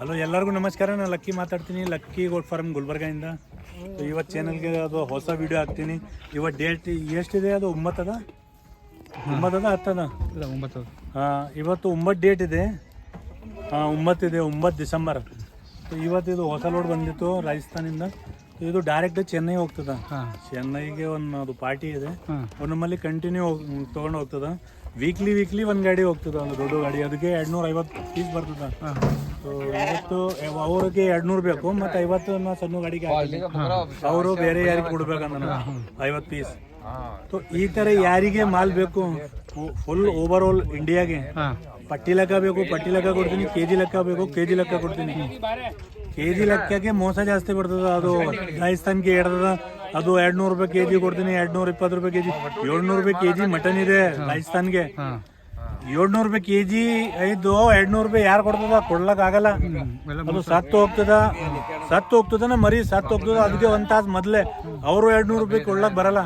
Hello ಎಲ್ಲರಿಗೂ ನಮಸ್ಕಾರ. ನಾನು ಲಕ್ಕಿ ಮಾತಾಡ್ತೀನಿ. ಲಕ್ಕಿ ಗೋಟ್ ಫಾರ್ಮ್ ಗುಲ್ಬರ್ಗಾಯಿಂದ. So, ಇವತ್ತು ಚಾನಲ್ಗೆ ಅದು ಹೊಸ ವಿಡಿಯೋ ಹಾಕ್ತೀನಿ. ಇವತ್ತು ಡೇಟ್ ಎಷ್ಟಿದೆ? ಅದು ಒಂಬತ್ತದ? ಒಂಬತ್ತದ ಹತ್ತದ? ಇಲ್ಲ ಒಂಬತ್ತು ಹಾಂ ಇವತ್ತು ಒಂಬತ್ತು ಡೇಟ್ ಇದೆ. ಹಾಂ ಒಂಬತ್ತಿದೆ ಒಂಬತ್ತು ಡಿಸೆಂಬರ್. ಇವತ್ತು ಇದು ಹೊಸ ಲೋಡ್ ಬಂದಿತ್ತು ರಾಜಸ್ಥಾನಿಂದ. ಇದು ಡೈರೆಕ್ಟ್ ಚೆನ್ನೈ ಹೋಗ್ತದ. ಚೆನ್ನೈಗೆ ಒಂದು ಅದು ಪಾರ್ಟಿ ಇದೆ. ನಮ್ಮಲ್ಲಿ ಕಂಟಿನ್ಯೂ ತೊಗೊಂಡು ಹೋಗ್ತದ. ವೀಕ್ಲಿ ವೀಕ್ಲಿ ಒಂದು ಗಾಡಿ ಹೋಗ್ತದೆ ಒಂದು ದೊಡ್ಡ ಗಾಡಿ. ಅದಕ್ಕೆ ಎರಡ್ನೂರ ಐವತ್ತು ಪೀಸ್ ಬರ್ತದೆ. ಹಾಂ. ಇವತ್ತು ಅವ್ರಿಗೆ ಎರಡ್ನೂರು ಬೇಕು ಮತ್ತೆ ಐವತ್ತು ಸಣ್ಣ ಗಾಡಿಗೆ ಅವರು ಬೇರೆ ಯಾರಿಗೆ ಕೊಡ್ಬೇಕಂದ ಐವತ್ತು ಪೀಸ್ ಸೊ ಈ ತರ ಯಾರಿಗೆ ಮಾಲ್ ಬೇಕು ಫುಲ್ ಓವರ್ ಆಲ್ ಇಂಡಿಯಾಗೆ ಪಟ್ಟಿ ಲೆಕ್ಕ ಬೇಕು ಪಟ್ಟಿ ಲೆಕ್ಕ ಕೊಡ್ತೀನಿ ಕೆ ಜಿ ಲೆಕ್ಕ ಬೇಕು ಕೆ ಜಿ ಲೆಕ್ಕ ಕೊಡ್ತೀನಿ. ಕೆ ಜಿ ಲೆಕ್ಕಕ್ಕೆ ಮೋಸ ಜಾಸ್ತಿ ಬರ್ತದ ಅದು ರಾಜಸ್ಥಾನ್ಗೆ ಹಿಡ್ದದ ಅದು ಎರಡ್ ನೂರು ರೂಪಾಯಿ ಕೆ ಜಿ ಕೊಡ್ತೀನಿ ಎರಡ್ ನೂರ ಇಪ್ಪತ್ತು ರೂಪಾಯಿ ಕೆ ಜಿ ಏಳ್ನೂರು ರೂಪಾಯಿ ಕೆ ಜಿ ಮಟನ್ ಇದೆ ರಾಜಸ್ಥಾನ್ಗೆ. ಏಳ್ನೂರು ರೂಪಾಯಿ ಕೆ ಜಿ ಐದು, ಎರಡ್ನೂರು ರೂಪಾಯಿ ಯಾರು ಕೊಡ್ತದ? ಕೊಡ್ಲಕ್ ಆಗಲ್ಲ. ಅದು ಸತ್ತು ಹೋಗ್ತದ. ಸತ್ತು ಹೋಗ್ತದನ ಮರಿ ಸತ್ತು ಹೋಗ್ತದ. ಅದಕ್ಕೆ ಒಂದ್ ತಾಸು ಮೊದ್ಲೇ ಅವರು ಎರಡ್ ನೂರು ರೂಪಾಯಿ ಕೊಡ್ಲಕ್ ಬರಲ್ಲ.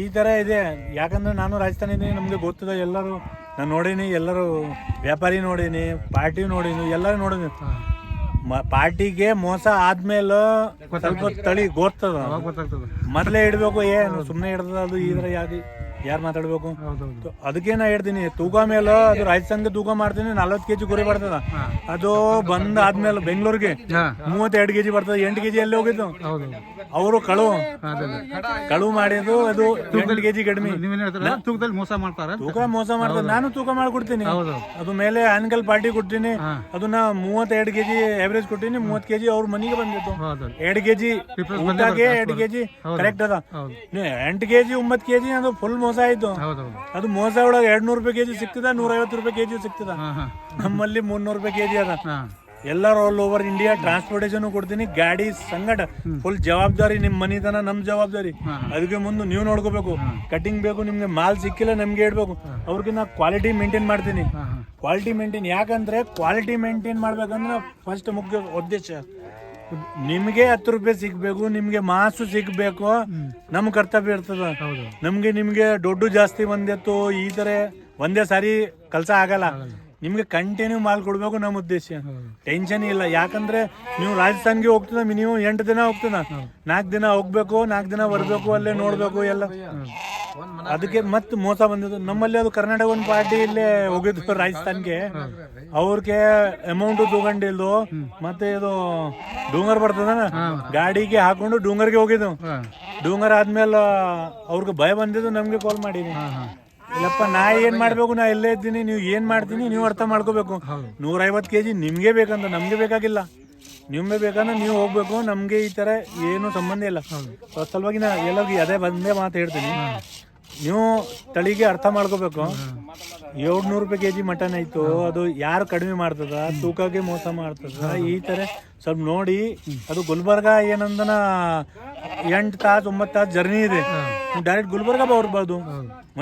ಈ ತರ ಇದೆ. ಯಾಕಂದ್ರೆ ನಾನು ರಾಜಸ್ಥಾನ ಇದ್ದೀನಿ ನಮ್ಗೆ ಗೊತ್ತದ ಎಲ್ಲರೂ. ನಾನು ನೋಡೀನಿ, ಎಲ್ಲರೂ ವ್ಯಾಪಾರಿ ನೋಡೀನಿ, ಪಾರ್ಟಿ ನೋಡೀನಿ, ಎಲ್ಲರೂ ನೋಡೀನಿ. ಪಾರ್ಟಿಗೆ ಮೋಸ ಆದ್ಮೇಲೆ ಸ್ವಲ್ಪ ತಳಿ ಗೊತ್ತದ ಮೊದ್ಲೇ ಇಡ್ಬೇಕು ಏನು ಸುಮ್ಮನೆ ಹಿಡ್ದದ ಅದು ಈ ತರ ಯಾರು ಮಾತಾಡ್ಬೇಕು? ಅದಕ್ಕೆ ನಾ ಹೇಳ್ತೀನಿ ತೂಕ ಮೇಲೆ ಅದು ರಾಜಸ್ಥಾನ್ಗೆ ತೂಕ ಮಾಡ್ತೀನಿ ನಲ್ವತ್ತು ಕೆಜಿ ಗುರಿ ಬರ್ತದ. ಅದು ಬಂದ್ ಆದ್ಮೇಲೆ ಬೆಂಗಳೂರಿಗೆ ಮೂವತ್ತೆರಡು ಕೆಜಿ ಬರ್ತದ ಎಂಟು ಕೆಜಿ ಎಲ್ಲಿ ಹೋಗಿದ್ದು. ಅವರು ಕಳು ಕಳು ಮಾಡಿದ್ದು ಅದು ಎಂಟು ಕೆಜಿ ಕಡಿಮೆ. ತೂಕದಲ್ಲಿ ಮೋಸ ಮಾಡ್ತಾರೆ ತೂಕ ಮೋಸ ಮಾಡ್ತಾರೆ. ನಾನು ತೂಕ ಮಾಡ್ಕೊಡ್ತೀನಿ. ಅದು ಮೇಲೆ ಆನ್ಕಲ್ ಪಾರ್ಟಿ ಕೊಡ್ತೀನಿ. ಅದನ್ನ ಮೂವತ್ತೆರಡು ಕೆಜಿ ಎವರೇಜ್ ಕೊಟ್ಟಿನಿ ಮೂವತ್ ಕೆಜಿ ಅವ್ರ ಮನೆಗೆ ಬಂದಿತ್ತು ಎರಡು ಕೆಜಿ ಊಟಕ್ಕೆ ಎರಡು ಕೆಜಿ. ಕರೆಕ್ಟ್ ಅದ. ಎಂಟು ಕೆಜಿ ಒಂಬತ್ ಕೆಜಿ ಅದು ಫುಲ್ ಮೋಸ ಆಯ್ತು. ಅದು ಮೋಸ ಒಳಗೆ ಎರಡ್ ನೂರು ರೂಪಾಯಿ ಕೆಜಿ ಸಿಗ್ತದ ನೂರ ಐವತ್ತು ರೂಪಾಯಿ ಕೆಜಿ ಸಿಗ್ತದ. ಹಾಂ ನಮ್ಮಲ್ಲಿ ಮುನ್ನೂರು ರೂಪಾಯಿ ಕೆಜಿ ಅದ. ಎಲ್ಲರೂ ಆಲ್ ಓವರ್ ಇಂಡಿಯಾ ಟ್ರಾನ್ಸ್ಪೋರ್ಟೇಷನ್ ಕೊಡ್ತೀನಿ. ಗಾಡಿ ಸಂಗಡ ಫುಲ್ ಜವಾಬ್ದಾರಿ ನಿಮ್ ಮನಿತನ ನಮ್ ಜವಾಬ್ದಾರಿ. ಅದಕ್ಕೆ ಮುಂದೆ ನೀವು ನೋಡ್ಕೋಬೇಕು. ಕಟಿಂಗ್ ಬೇಕು ನಿಮ್ಗೆ ಮಾಲ್ ಸಿಕ್ಕಿಲ್ಲ ನಮ್ಗೆ ಇಡ್ಬೇಕು ಅವ್ರಿಗೆ ನಾ ಕ್ವಾಲಿಟಿ ಮೇಂಟೈನ್ ಮಾಡ್ತೀನಿ. ಕ್ವಾಲಿಟಿ ಮೇಂಟೈನ್ ಯಾಕಂದ್ರೆ ಕ್ವಾಲಿಟಿ ಮೇಂಟೈನ್ ಮಾಡ್ಬೇಕಂದ್ರೆ ಫಸ್ಟ್ ಮುಖ್ಯ ಉದ್ದೇಶ. ನಿಮ್ಗೆ ಹತ್ತು ರೂಪಾಯಿ ಸಿಗ್ಬೇಕು ನಿಮ್ಗೆ ಮಾಸು ಸಿಗ್ಬೇಕು. ನಮ್ ಕರ್ತವ್ಯ ಇರ್ತದ. ನಮ್ಗೆ ನಿಮ್ಗೆ ದೊಡ್ಡ ಜಾಸ್ತಿ ಬಂದಿತ್ತು ಈ ತರ ಒಂದೇ ಸಾರಿ ಕೆಲಸ ಆಗಲ್ಲ. ನಿಮ್ಗೆ ಕಂಟಿನ್ಯೂ ಮಾಲ್ ಕೊಡ್ಬೇಕು ನಮ್ಮ ಉದ್ದೇಶ. ಟೆನ್ಷನ್ ಇಲ್ಲ. ಯಾಕಂದ್ರೆ ನೀವು ರಾಜಸ್ಥಾನ್ಗೆ ಹೋಗ್ತದ ಮಿನಿಮಮ್ ಎಂಟು ದಿನ ಹೋಗ್ತದ ನಾಲ್ಕು ದಿನ ಹೋಗ್ಬೇಕು ನಾಲ್ಕು ದಿನ ಬರ್ಬೇಕು ಅಲ್ಲೇ ನೋಡ್ಬೇಕು ಎಲ್ಲ. ಅದಕ್ಕೆ ಮತ್ತೆ ಮೋಸ ಬಂದಿದ್ದು. ನಮ್ಮಲ್ಲಿ ಅದು ಕರ್ನಾಟಕ ಒಂದು ಪಾರ್ಟಿ ಇಲ್ಲೇ ಹೋಗಿದ್ದು ರಾಜಸ್ಥಾನ್ಗೆ. ಅವ್ರಿಗೆ ಅಮೌಂಟ್ ತಗೊಂಡಿಲ್ದು ಮತ್ತೆ ಇದು ಡೂಂಗರ್ ಬರ್ತದನ ಗಾಡಿಗೆ ಹಾಕೊಂಡು ಡೂಂಗರ್ಗೆ ಹೋಗಿದ್ದು. ಡೂಂಗರ್ ಆದ್ಮೇಲೆ ಅವ್ರಿಗೆ ಭಯ ಬಂದಿದ್ದು ನಮ್ಗೆ ಕಾಲ್ ಮಾಡಿದ್ವಿ ಇಲ್ಲಪ್ಪ ನಾ ಏನ್ ಮಾಡ್ಬೇಕು. ನಾ ಎಲ್ಲೇ ಇದ್ದೀನಿ ನೀವು ಏನ್ ಮಾಡ್ತೀನಿ ನೀವು ಅರ್ಥ ಮಾಡ್ಕೋಬೇಕು. ನೂರ ಐವತ್ತು ಕೆಜಿ ನಿಮ್ಗೆ ಬೇಕಂತ ನಮ್ಗೆ ಬೇಕಾಗಿಲ್ಲ. ನಿಮ್ಗೆ ಬೇಕಂದ್ರೆ ನೀವು ಹೋಗ್ಬೇಕು ನಮ್ಗೆ ಈ ತರ ಏನು ಸಂಬಂಧ ಇಲ್ಲ. ಅದ್ ಸಲುವಾಗಿ ನಾ ಎಲ್ಲರಿಗೂ ಅದೇ ಬಂದೇ ಮಾತು ಹೇಳ್ತೀನಿ. ನೀವು ತಳಿಗೆ ಅರ್ಥ ಮಾಡ್ಕೋಬೇಕು. ಏಳ್ನೂರು ರೂಪಾಯಿ ಕೆಜಿ ಮಟನ್ ಆಯ್ತು ಅದು ಯಾರು ಕಡಿಮೆ ಮಾಡ್ತದ ತೂಕಕ್ಕೆ ಮೋಸ ಮಾಡ್ತದ ಈ ತರ ಸ್ವಲ್ಪ ನೋಡಿ ಅದು ಗುಲ್ಬರ್ಗ ಏನಂದನ ಎಂಟು ತಾಸು ಒಂಬತ್ತು ತಾಸು ಜರ್ನಿ ಇದೆ. ಡೈರೆಕ್ಟ್ ಗುಲ್ಬರ್ಗ ಬರ್ಬೋದು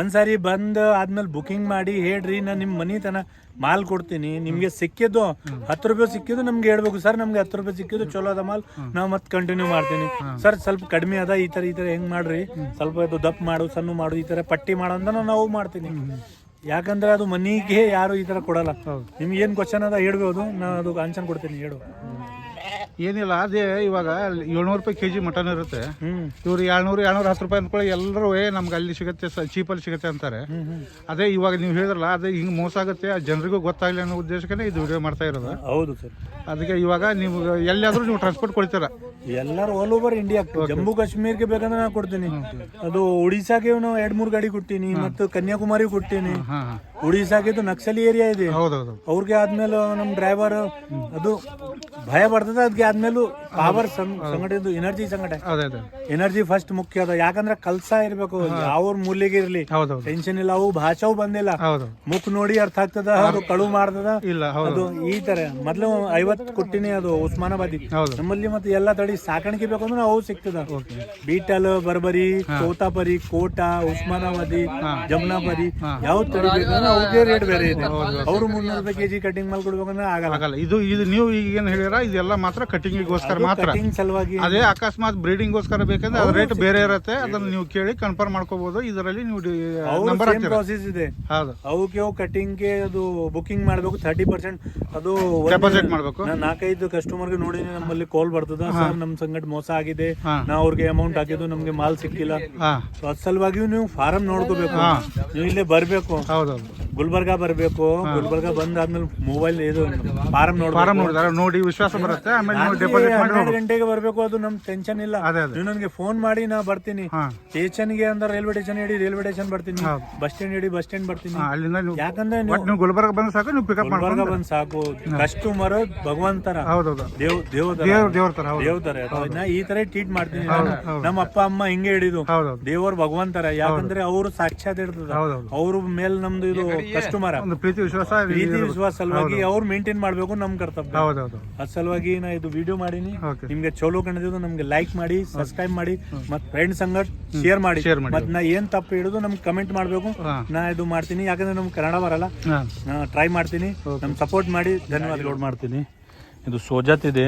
ಒಂದ್ಸಾರಿ ಬಂದು ಆದ್ಮೇಲೆ ಬುಕಿಂಗ್ ಮಾಡಿ ಹೇಳ್ರಿ, ನಾನು ನಿಮ್ಮ ಮನಿ ತನ ಮಾಲ್ ಕೊಡ್ತೀನಿ. ನಿಮ್ಗೆ ಸಿಕ್ಕಿದ್ದು ಹತ್ತು ರೂಪಾಯಿ ಸಿಕ್ಕಿದ್ದು ನಮ್ಗೆ ಹೇಳ್ಬೇಕು. ಸರ್, ನಮ್ಗೆ ಹತ್ತು ರೂಪಾಯಿ ಸಿಕ್ಕಿದ್ದು ಚಲೋ ಅದ ಮಾಲ್, ನಾವು ಮತ್ತೆ ಕಂಟಿನ್ಯೂ ಮಾಡ್ತೀನಿ. ಸರ್, ಸ್ವಲ್ಪ ಕಡಿಮೆ ಅದ, ಈ ತರ ಈ ತರ ಹೆಂಗ್ ಮಾಡ್ರಿ? ಸ್ವಲ್ಪ ಇದು ದಪ್ಪ ಮಾಡು, ಸಣ್ಣ ಮಾಡು, ಈ ತರ ಪಟ್ಟಿ ಮಾಡು ಅಂತ ನಾವು ಮಾಡ್ತೀನಿ. ಯಾಕಂದ್ರೆ ಅದು ಮನಿಗೆ ಯಾರು ಈ ತರ ಕೊಡಲ್ಲ. ನಿಮ್ಗೆ ಏನ್ ಕ್ವಶನ್ ಅದ ಹೇಳ್ಬೋದು, ನಾನು ಅದು ಆನ್ಸರ್ ಕೊಡ್ತೀನಿ, ಹೇಳು. ಏನಿಲ್ಲ ಅದೇ ಇವಾಗ ಏಳ್ನೂರು ರೂಪಾಯಿ ಕೆ ಜಿ ಮಟನ್ ಇರುತ್ತೆ. ಇವ್ರು ಏಳ್ನೂರು ಏಳ್ನೂರ ಹತ್ತು ರೂಪಾಯಿ ಅಂದ್ಕೊಳ್ಳಿ ಎಲ್ಲರೂ ನಮ್ಗೆ ಅಲ್ಲಿ ಸಿಗುತ್ತೆ ಚೀಪಲ್ಲಿ ಸಿಗುತ್ತೆ ಅಂತಾರೆ. ಅದೇ ಇವಾಗ ನೀವು ಹೇಳಿದ್ರಲ್ಲ ಅದೇ ಹಿಂಗೆ ಮೋಸ ಆಗುತ್ತೆ ಆ ಜನರಿಗೂ ಗೊತ್ತಾಗಲಿ ಅನ್ನೋ ಉದ್ದೇಶಕ್ಕೆ ಇದು ವಿಡಿಯೋ ಮಾಡ್ತಾ ಇರೋದು. ಹೌದು ಸರ್. ಅದಕ್ಕೆ ಇವಾಗ ನೀವು ಎಲ್ಲಿಯಾದರೂ ನೀವು ಟ್ರಾನ್ಸ್ಪೋರ್ಟ್ ಕೊಡ್ತೀರಾ. ಎಲ್ಲರೂ ಆಲ್ ಓವರ್ ಇಂಡಿಯಾ ಜಮ್ಮು ಕಾಶ್ಮೀರ್ಗೆ ಬೇಕಂದ್ರೆ ನಾನು ಕೊಡ್ತೀನಿ. ಅದು ಒಡಿಶಾಗೆ ನಾವು ಎರಡ್ ಮೂರ್ ಗಾಡಿ ಕೊಡ್ತೀನಿ ಮತ್ತು ಕನ್ಯಾಕುಮಾರಿ ಕೊಡ್ತೀನಿ. ಒಡಿಸಾಗೆ ಇದು ನಕ್ಸಲಿ ಏರಿಯಾ ಇದೆ. ಅವ್ರಿಗೆ ಆದ್ಮೇಲೆ ನಮ್ ಡ್ರೈವರ್ ಅದು ಭಯ ಬರ್ತದೆ ಅದಕ್ಕೆ ಆದ್ಮೇಲೂ ಪವರ್ ಸಂಘಟನೆ. ಎನರ್ಜಿ ಸಂಘಟ ಎನರ್ಜಿ ಫಸ್ಟ್ ಮುಖ್ಯ ಅದ. ಯಾಕಂದ್ರೆ ಕಲ್ಸ ಇರ್ಬೇಕು ಅವ್ರ ಮೂಲೆಗೆ ಇರ್ಲಿ. ಟೆನ್ಷನ್ ಇಲ್ಲ ಅವು ಭಾಷಾವು ಬಂದಿಲ್ಲ. ಮುಖ ನೋಡಿ ಅರ್ಥ ಆಗ್ತದ ಅದು ಕಳು ಮಾಡ್ತದ. ಅದು ಈ ತರ. ಮೊದ್ಲು ಐವತ್ ಕೊಟ್ಟಿನಿ ಅದು ಉಸ್ಮಾನಾಬಾದಿ. ನಮ್ಮಲ್ಲಿ ಮತ್ತೆ ಎಲ್ಲಾ ತಳಿ ನೋಡಿ ಸಾಕಾಣಿಕೆ ಬೇಕು ಅಂದ್ರೆ ಅವು ಸಿಗ್ತದ. ಬೀಟಲ್ ಬರ್ಬರಿ ಕೋತಾಪರಿ ಕೋಟ ಉಸ್ಮಾನಾಬಾದಿ ಜಮುನಾಪರಿ ಯಾವ ತಳಿ ಬೇಕಂದ್ರೆ ಅವ್ರಿಗೆ ರೇಟ್ ಬೇರೆ ಇದೆ. ಅವ್ರು ಮುನ್ನೂರು ರೂಪಾಯಿ ಕೆಜಿ ಕಟಿಂಗ್ ಮಾಡಿ ಕೊಡ್ಬೇಕಂದ್ರೆ ಆಗಲ್ಲ. ಆಗಲ್ಲ. ಇದು ಇದು ನೀವು ಈಗ ಏನು ಹೇಳಿರ ಇದೆಲ್ಲ ಮಾತ್ರ ಕಟಿಂಗಿಗೋಸ್ಕರ ಮಾತ್ರ. ಕಟಿಂಗ್ ಸಲುವಾಗಿ ಅದೇ ಅಕಸ್ಮಾತ್ ಬ್ರೀಡಿಂಗ್ಗೋಸ್ಕರ ಬೇಕಂದ್ರೆ ಅದ್ರ ರೇಟ್ ಬೇರೆ ಇರುತ್ತೆ. ಅದನ್ನ ನೀವು ಕೇಳಿ ಕನ್ಫರ್ಮ್ ಮಾಡ್ಕೋಬಹುದು ಇದರಲ್ಲಿ ನೀವು ನಂಬರ್ ಪ್ರಾಸೆಸ್ ಇದೆ. ಹೌದು. ಅವಕ್ಕೆ ಕಟಿಂಗ್ಗೆ ಅದು ಬುಕಿಂಗ್ ಮಾಡ್ಬೇಕು ತರ್ಟಿ ಪರ್ಸೆಂಟ್ ಅದು ಡೆಪಾಸಿಟ್ ಮಾಡ್ಬೇಕು? ನಾಲ್ಕೈದು ಕಸ್ಟಮರ್ಗೆ ನೋಡಿ ನಮ್ಮಲ್ಲಿ ಕಾಲ್ ಬರ್ತದ. ಸರ್ ನಮ್ ಸಂಗಡ ಮೋಸ ಆಗಿದೆ ನಾವು ಅವ್ರಿಗೆ ಅಮೌಂಟ್ ಹಾಕಿದ್ದು ನಮ್ಗೆ ಮಾಲ್ ಸಿಕ್ಕಿಲ್ಲ. ಸೊ ಅದ್ ಸಲುವಾಗಿಯೂ ನೀವು ಫಾರಂ ನೋಡ್ಕೋಬೇಕು. ನೀವು ಇಲ್ಲೇ ಬರ್ಬೇಕು. ಹೌದೌದು. ಗುಲ್ಬರ್ಗ ಬರಬೇಕು. ಗುಲ್ಬರ್ಗ ಬಂದಾದ್ಮೇಲೆ ಮೊಬೈಲ್ ಇದು ಫಾರಂ ನೋಡ್ಬೇಕು. ಫಾರಂ ನೋಡಿ ವಿಶ್ವಾಸ ಬರುತ್ತೆ ಆಮೇಲೆ ನೀವು ಡೆಪಾಸಿಟ್ ಮಾಡಿ ಹನ್ನೆರಡು ಗಂಟೆಗೆ ಬರಬೇಕು ಅದು ನಮ್ ಟೆನ್ಷನ್ ಇಲ್ಲ. ಅದೇ ಅದೇ. ನೀವು ನನಗೆ ಫೋನ್ ಮಾಡಿ ನಾ ಬರ್ತೀನಿ. ಸ್ಟೇಷನ್ಗೆ ಅಂದ್ರೆ ರೈಲ್ವೆ ಸ್ಟೇಷನ್ ಹಿಡಿ ರೈಲ್ವೆ ಸ್ಟೇಷನ್ ಬರ್ತೀನಿ. ಬಸ್ ಸ್ಟ್ಯಾಂಡ್ ಹಿಡಿ ಬಸ್ ಸ್ಟ್ಯಾಂಡ್ ಬರ್ತೀನಿ. ಹಾ, ಅಲ್ಲಿಂದ ನೀವು ಯಾಕಂದ್ರೆ ನೀವು ಒಟ್ಟು ನೀವು ಗುಲ್ಬರ್ಗ ಬಂದ ಸಾಕು ನೀವು ಪಿಕಪ್ ಗುಲ್ಬರ್ಗ ಮಾಡ್ಕೊಂಡು ಬಂದ್ ಸಾಕು. ಕಸ್ಟಮರ್ ಭಗವಂತರ. ಹೌದೌದು. ದೇವ್ ದೇವತರ ದೇವ್ರ ದೇವ್ರ ತರ ಹೌದು. ದೇವತರ. ನಾ ಈ ತರ ಟ್ರೀಟ್ ಮಾಡ್ತೀನಿ ನಾನು. ನಮ್ಮ ಅಪ್ಪ ಅಮ್ಮ ಹಿಂಗೆ ಹಿಡಿದು ಹೌದೌದು. ದೇವರ್ ಭಗವಂತರ. ಯಾಕಂದ್ರೆ ಅವರು ಸಾಕ್ಷಾತ್ ಇರ್ತದ. ಹೌದೌದು. ಅವ್ರ ಮೇಲೆ ನಮ್ದು ಇದು ಕಸ್ಟಮರ್ ಒಂದು ಪ್ರೀತಿ ವಿಶ್ವಾಸ ಪ್ರೀತಿ ವಿಶ್ವಾಸ ಸಲುವಾಗಿ ಅವ್ರು ಮೇಂಟೈನ್ ಮಾಡ್ಬೇಕು ನಮ್ ಕರ್ತವ್ಯ. ಹೌದೌದು ಅದ್ ಸಲುವಾಗಿ ನಾ ಇದು ವಿಡಿಯೋ ಮಾಡೀನಿ. ನಿಮ್ಗೆ ಚಲೋ ಕಂಡಿದ್ದು ನಮ್ಗೆ ಲೈಕ್ ಮಾಡಿ ಸಬ್ಸ್ಕ್ರೈಬ್ ಮಾಡಿ ಮತ್ ಫ್ರೆಂಡ್ಸ್ ಸಂಗಟ್ ಶೇರ್ ಮಾಡಿ. ಮತ್ತೆ ಮತ್ ನಾ ಏನ್ ತಪ್ಪು ಹಿಡಿದು ನಮ್ಗೆ ಕಮೆಂಟ್ ಮಾಡ್ಬೇಕು. ನಾ ಇದು ಮಾಡ್ತೀನಿ. ಯಾಕಂದ್ರೆ ನಮ್ಗೆ ಕನ್ನಡ ಬರಲ್ಲ. ನಾ ಟ್ರೈ ಮಾಡ್ತೀನಿ. ನಮ್ ಸಪೋರ್ಟ್ ಮಾಡಿ. ಧನ್ಯವಾದ ಲೋಡ್ ಮಾಡ್ತೀನಿ. ಇದು ಸೋಜಾತ್ ಇದೆ.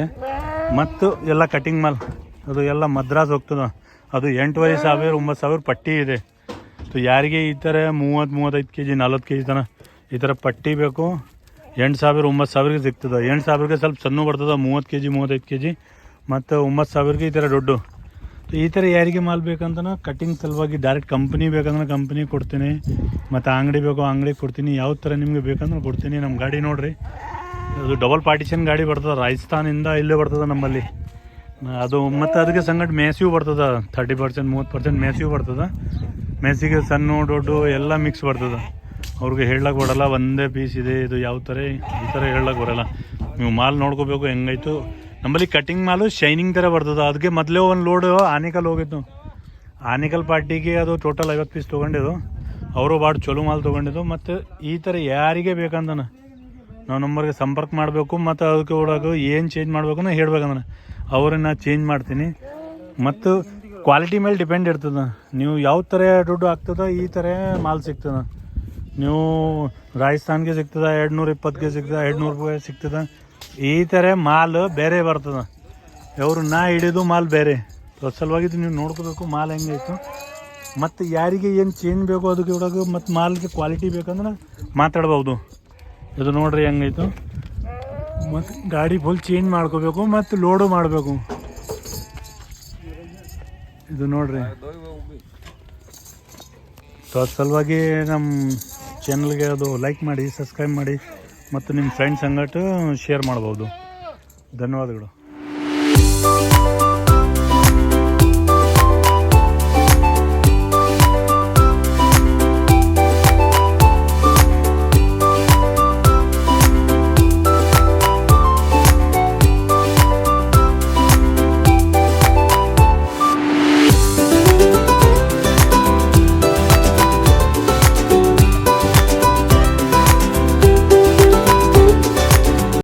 ಮತ್ತು ಎಲ್ಲ ಕಟಿಂಗ್ ಮಾಲ್ ಅದು ಎಲ್ಲ ಮದ್ರಾಸ್ ಹೋಗ್ತದ. ಅದು ಎಂಟುವರೆ ಸಾವಿರ ಒಂಬತ್ತು ಸಾವಿರ ಪಟ್ಟಿ ಇದೆ. ಸೊ ಯಾರಿಗೆ ಈ ಥರ ಮೂವತ್ತು, ಮೂವತ್ತೈದು ಕೆ ಜಿ ನಲ್ವತ್ತು ಕೆ ಜಿ ತನ ಈ ಥರ ಪಟ್ಟಿ ಬೇಕು? ಎಂಟು ಸಾವಿರ, ಒಂಬತ್ತು ಸಾವಿರಕ್ಕೆ ಸಿಗ್ತದೆ. ಎಂಟು ಸಾವಿರಕ್ಕೆ ಸ್ವಲ್ಪ ಸಣ್ಣ ಬರ್ತದೆ, ಮೂವತ್ತು ಕೆ ಜಿ ಮೂವತ್ತೈದು ಕೆ ಜಿ ಮತ್ತು ಒಂಬತ್ತು ಸಾವಿರಕ್ಕೆ ಈ ಥರ ದೊಡ್ಡ. ಈ ಥರ ಯಾರಿಗೆ ಮಾಲ್ ಬೇಕಂತನ ಕಟಿಂಗ್ ಸಲುವಾಗಿ ಡೈರೆಕ್ಟ್ ಕಂಪ್ನಿ ಬೇಕಂದ್ರೆ ಕಂಪ್ನಿ ಕೊಡ್ತೀನಿ. ಮತ್ತು ಅಂಗಡಿ ಬೇಕು ಅಂಗಡಿ ಕೊಡ್ತೀನಿ. ಯಾವ ಥರ ನಿಮಗೆ ಬೇಕಂದ್ರೆ ಕೊಡ್ತೀನಿ. ನಮ್ಮ ಗಾಡಿ ನೋಡಿರಿ. ಅದು ಡಬಲ್ ಪಾರ್ಟಿಷನ್ ಗಾಡಿ ಬರ್ತದೆ. ರಾಜಸ್ಥಾನಿಂದ ಇಲ್ಲೇ ಬರ್ತದೆ ನಮ್ಮಲ್ಲಿ. ಅದು ಮತ್ತು ಅದಕ್ಕೆ ಸಂಗಟ್ ಮೇಸಿಯೂ ಬರ್ತದೆ. ಥರ್ಟಿ ಪರ್ಸೆಂಟ್ ಮೂವತ್ತು ಪರ್ಸೆಂಟ್ ಮೇಸಿಯೂ ಬರ್ತದೆ. ಮೇಸಿಗೆ ಸಣ್ಣ ದೊಡ್ಡ ಎಲ್ಲ ಮಿಕ್ಸ್ ಬರ್ತದೆ. ಅವ್ರಿಗೆ ಹೇಳಕ್ಕೆ ಬರಲ್ಲ, ಒಂದೇ ಪೀಸ್ ಇದೆ, ಇದು ಯಾವ ಥರ ಈ ಥರ ಹೇಳಕ್ಕೆ ಬರಲ್ಲ. ನೀವು ಮಾಲ್ ನೋಡ್ಕೋಬೇಕು, ಹೆಂಗಾಯ್ತು? ನಮ್ಮಲ್ಲಿ ಕಟಿಂಗ್ ಮಾಲು ಶೈನಿಂಗ್ ಥರ ಬರ್ತದೆ. ಅದಕ್ಕೆ ಮೊದಲೇ ಒಂದು ಲೋಡ್ ಆನಿಕಲ್ ಹೋಗಿತ್ತು. ಆನಿಕಲ್ ಪಾರ್ಟಿಗೆ ಅದು ಟೋಟಲ್ ಐವತ್ತು ಪೀಸ್ ತೊಗೊಂಡಿದ್ದು. ಅವರು ಭಾಳ ಚಲೋ ಮಾಲ್ ತೊಗೊಂಡಿದ್ದು. ಮತ್ತು ಈ ಥರ ಯಾರಿಗೆ ಬೇಕಂದನ? ನಾವು ನಂಬರ್ಗೆ ಸಂಪರ್ಕ ಮಾಡಬೇಕು, ಮತ್ತು ಅದಕ್ಕೆ ಒಳಗೆ ಏನು ಚೇಂಜ್ ಮಾಡಬೇಕು ಹೇಳ್ಬೇಕಂದ್ರೆ ಅವ್ರನ್ನ ಚೇಂಜ್ ಮಾಡ್ತೀನಿ. ಮತ್ತು ಕ್ವಾಲಿಟಿ ಮೇಲೆ ಡಿಪೆಂಡ್ ಇರ್ತದೆ. ನೀವು ಯಾವ ಥರ ದುಡ್ಡು ಆಗ್ತದ, ಈ ಥರ ಮಾಲ್ ಸಿಗ್ತದೆ. ನೀವು ರಾಜಸ್ಥಾನ್ಗೆ ಸಿಗ್ತದೆ ಎರಡು ನೂರ ಇಪ್ಪತ್ತಿಗೆ ಸಿಗ್ತದೆ ಎರಡು ನೂರು ರೂಪಾಯಿ ಸಿಗ್ತದೆ. ಈ ಥರ ಮಾಲ್ ಬೇರೆ ಬರ್ತದೆ. ಅವರು ನಾ ಹಿಡಿದು ಮಾಲ್ ಬೇರೆ. ಸಲುವಾಗಿದ್ದು ಸಲುವಾಗಿ ನೀವು ನೋಡ್ಕೋಬೇಕು, ಮಾಲ್ ಹೆಂಗೈತು ಮತ್ತು ಯಾರಿಗೆ ಏನು ಚೇಂಜ್ ಬೇಕು ಅದಕ್ಕೆ ಒಳಗೆ ಮತ್ತು ಮಾಲ್ಗೆ ಕ್ವಾಲಿಟಿ ಬೇಕಂದ್ರೆ ಮಾತಾಡ್ಬೋದು. ಇದು ನೋಡ್ರಿ ಹೆಂಗೈತು ಮತ್ತು ಗಾಡಿ ಫುಲ್ ಚೇಂಜ್ ಮಾಡ್ಕೋಬೇಕು, ಮತ್ತು ಲೋಡು ಮಾಡಬೇಕು. ಇದು ನೋಡ್ರಿ. ಸೊ ಅದ್ರ ಸಲುವಾಗಿ ನಮ್ಮ ಚಾನಲ್ಗೆ ಅದು ಲೈಕ್ ಮಾಡಿ ಸಬ್ಸ್ಕ್ರೈಬ್ ಮಾಡಿ ಮತ್ತು ನಿಮ್ಮ ಫ್ರೆಂಡ್ಸ್ ಸಂಗಟ ಶೇರ್ ಮಾಡ್ಬೋದು. ಧನ್ಯವಾದಗಳು.